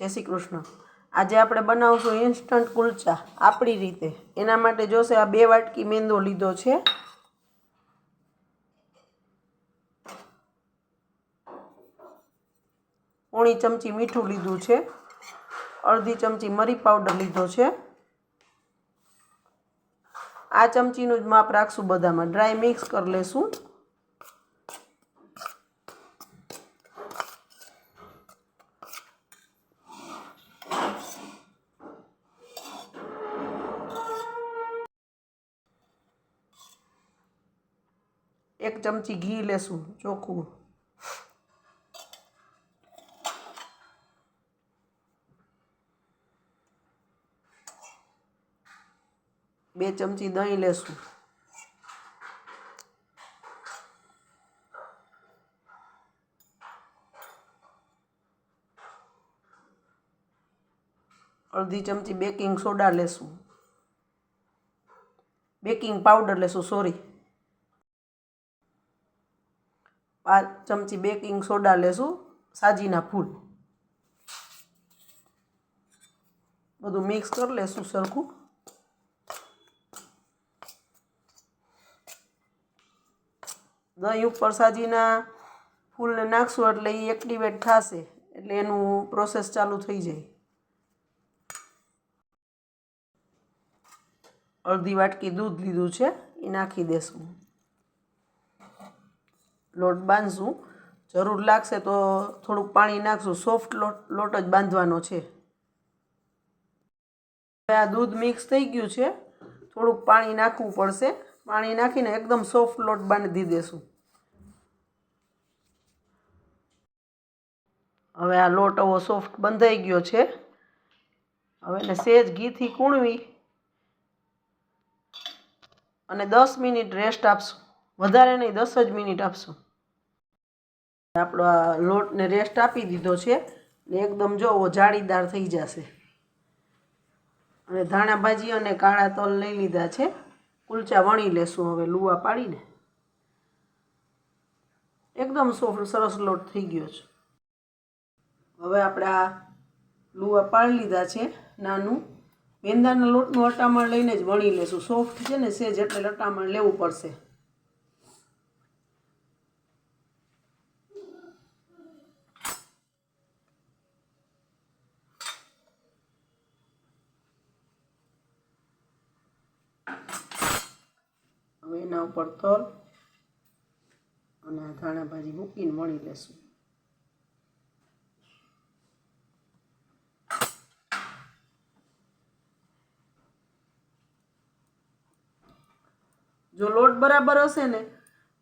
જય શ્રી કૃષ્ણ. આજે આપણે બનાવશું ઇન્સ્ટન્ટ કુલચા, આપણી રીતે. એના માટે જોશે આ બે વાટકી મેંદો લીધો છે. પોણી ચમચી મીઠું લીધું છે. અડધી ચમચી મરી પાવડર લીધો છે. આ ચમચીનું જ માપ રાખશું બધામાં. ડ્રાય મિક્સ કરી લેશું. એક ચમચી ઘી લેશું, ચોખ્ખું. બે ચમચી દહીં લેશું. અડધી ચમચી બેકિંગ સોડા લેશું. બેકિંગ પાવડર લેશું, સોરી. પાંચ ચમચી બેકિંગ સોડા લેશું, સાજીના ફૂલ. બધું મિક્સ કરી લેશું સરખું. દહીં ઉપર સાજીના ફૂલને નાખશું એટલે એ એક્ટિવેટ થશે, એટલે એનું પ્રોસેસ ચાલુ થઈ જાય. અડધી વાટકી દૂધ લીધું છે એ નાખી દેશું. લોટ બાંધશું. જરૂર લાગશે તો થોડુંક પાણી નાખશું. સોફ્ટ લોટ લોટ જ બાંધવાનો છે. હવે આ દૂધ મિક્સ થઈ ગયું છે. થોડુંક પાણી નાખવું પડશે. પાણી નાખીને એકદમ સોફ્ટ લોટ બાંધી દેશું. હવે આ લોટ આવો સોફ્ટ બંધાઈ ગયો છે. હવે એને સેજ ઘીથી કૂણવી અને દસ મિનિટ રેસ્ટ આપશું. વધારે નહીં, દસ જ મિનિટ આપશું. આપણો આ લોટને રેસ્ટ આપી દીધો છે. ને એકદમ જોવો જાળીદાર થઈ જશે. અને ધાણા ભાજી અને કાળા તલ લઈ લીધા છે. કુલચા વણી લેશું હવે લુવા પાડીને. એકદમ સોફ્ટ સરસ લોટ થઈ ગયો છે. હવે આપણે આ લુવા પાડી લીધા છે નાનું. વેંદાના લોટનું અટામણ લઈને જ વણી લેશું. સોફ્ટ છે ને સેજ એટલે અટામણ લેવું પડશે હવે એના ઉપર તલ અને ધાણા ભાજી મૂકીને વણી લેશું. જો લોટ બરાબર હશે ને,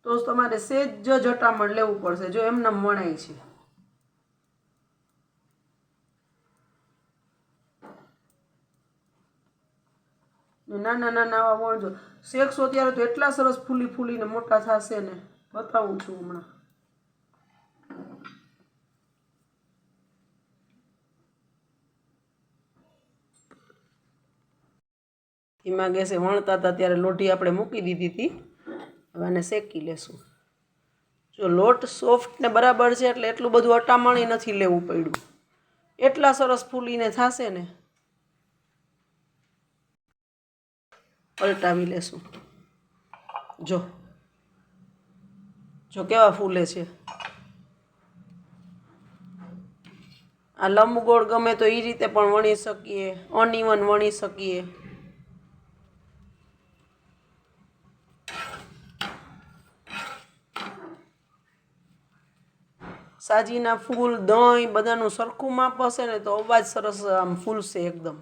તો તમારે સેજ જ જટામણ લેવું પડશે, જો એમને વણાય છે. નાના નાના આવા વણજો. શેકશો ત્યારે તો એટલા સરસ ફૂલી ફૂલીને મોટા થશે ને. બતાવું છું હમણાં. ધીમા ગેસે વણતા હતા ત્યારે લોઢી આપણે મૂકી દીધી હતી. હવે આને શેકી લેશું. જો લોટ સોફ્ટ ને બરાબર છે એટલે એટલું બધું અટામણી નથી લેવું પડ્યું. એટલા સરસ ફૂલીને થશે ને. પલટાવી લેશું જો જો કેવા ફૂલે છે આ લંબગોળ ગમે તો એ રીતે પણ વણી શકીએ અનઇવન વણી શકીએ સાજીના ફૂલ દહીં બધાનું સરખું માપ હશે ને તો અવાજ સરસ આમ ફૂલશે એકદમ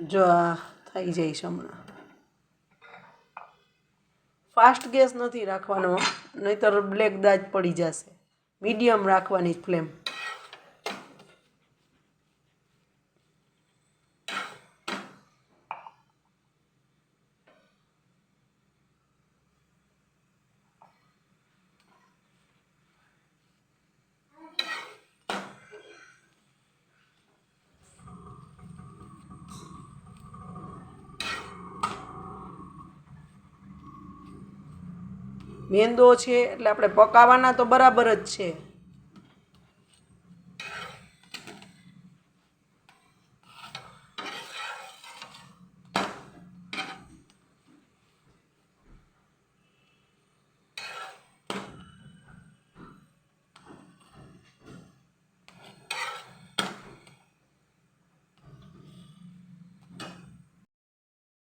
જો આ થઈ છે હમણાં. ફાસ્ટ ગેસ નથી રાખવાનો, નહીતર બ્લેક દાજ પડી જશે. મીડિયમ રાખવાની ફ્લેમ મેંદો છે એટલે આપણે પકાવવાના તો બરાબર જ છે.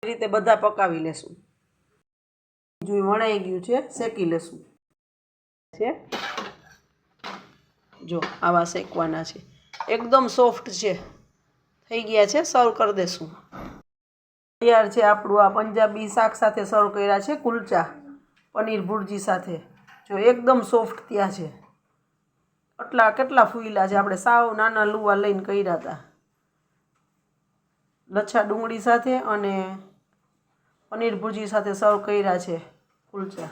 રીતે બધા પકાવી લેશું. બીજું વણાઈ ગયું છે, શેકી લેશું. છે? જો, આવા શેકવાના છે. એકદમ સોફ્ટ છે. થઈ ગયા છે સર્વ કરી દેશું. તૈયાર છે આપણું આ પંજાબી શાક સાથે સર્વ કર્યા છે, કુલચા, પનીર ભુરજી સાથે. જો એકદમ સોફ્ટ ત્યાં છે. આટલા કેટલા ફૂયલા છે? આપણે સાવ નાના લુવા લઈને કર્યા હતા. લચ્છા ડુંગળી સાથે અને પનીર ભુરજી સાથે સર્વ કર્યા છે. કુલચા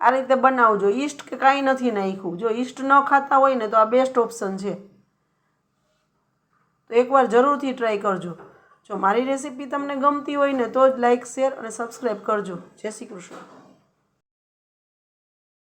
આ રીતે બનાવજો. ઈસ્ટ કે કાંઈ નથી નાખ્યું. જો ઈસ્ટ ન ખાતા હોય ને તો આ બેસ્ટ ઓપ્શન છે. તો એકવાર જરૂરથી ટ્રાય કરજો. જો મારી રેસીપી તમને ગમતી હોય ને તો જ લાઈક શેર અને સબસ્ક્રાઈબ કરજો. જય શ્રી કૃષ્ણ.